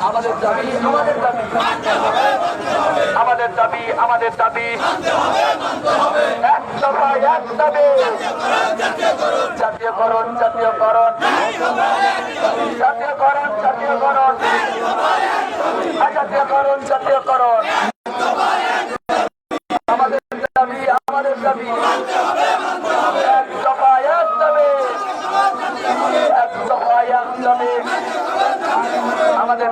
আমাদের দাবি আমাদের দাবি। আমাদের দাবি আমাদের দাবি। এক দফা এক দাবি। জাতীয়করণ জাতীয়করণ। জাতীয়করণ জাতীয়করণ। জাতীয়করণ জাতীয়করণ। আমাদের দাবি আমাদের দাবি এক দফা এক দাবি এক দফা এক দাবি আমাদের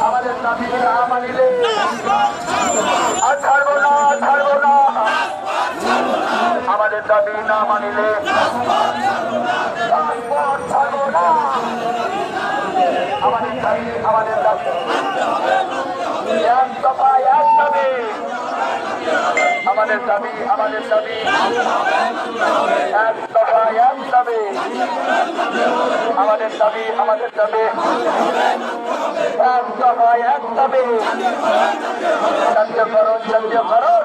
আমাদের দাবি না মানিলে আর না ছাড়ব না আমাদের দাবি না মানিলে আমাদের দাবি আমাদের দাবি এক দফা এক দাবি আমাদের দাবি আমাদের দাবি। এক দফা এক দাবি আমাদের দাবি আমাদের দাবি। এক দফা এক দাবি। জাতীয়করণ জাতীয়করণ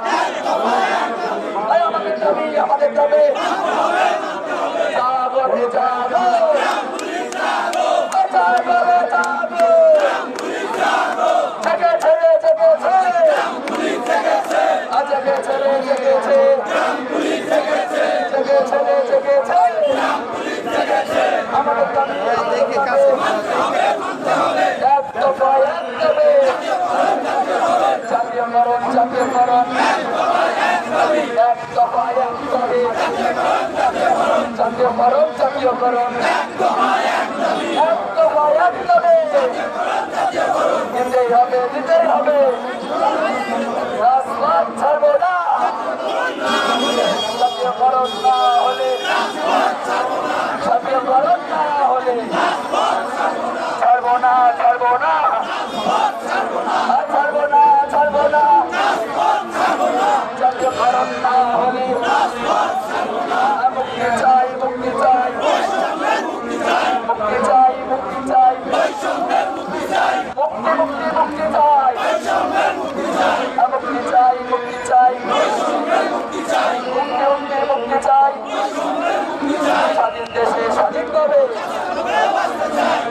আমাদের দাবি আমাদের দাবি। জাতীয়করণ এক দফা এক দাবি জাতীয়করণ জাতীয়করণ এক দফা এক দাবি দিতেই হবে দিতেই হবে না জাতীয়করণ না হলে জাতীয়করণ না হলে ছাড়বো না ছাড়বো না আর ছাড়বো না ছাড়বো না জাতীয়করণ না হলে আর মুক্তি চাই মুক্তি চাই মুক্তি চাই মুক্তি চাই মুক্তি মুক্তি মুক্তি চাই আর মুক্তি চাই মুক্তি চাই মুক্তি মুক্তি মুক্তি চাই স্বাধীন দেশে স্বাধীনভাবে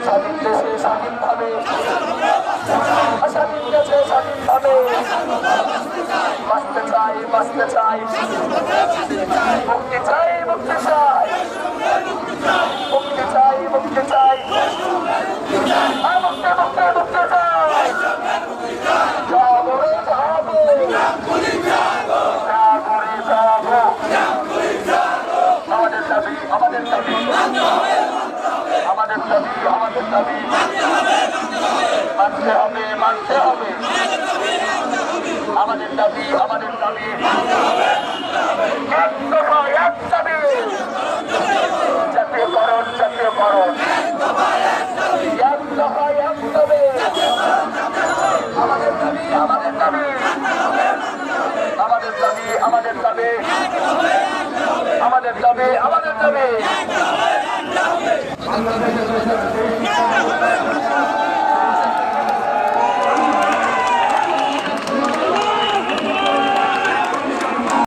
স্বাধীন দেশে স্বাধীনভাবে স্বাধীন দেশে স্বাধীনভাবে বাঁচতে চাই মুক্তি চাই মুক্তি চাই মুক্তি চাই মুক্তি চাই মুক্তি মুক্তি মুক্তি আমাদের দাবি আমাদের দাবি আমাদের দাবি মানতে হবে মানতে হবে আমাদের দাবি আমাদের দাবি। এক এক দাবি। জাতীয়করণ জাতীয়করণ এক দফা, এক দাবি। আমাদের দাবি আমাদের দাবি। আমাদের দাবি আমাদের দাবি। আমাদের দাবি আমাদের দাবি।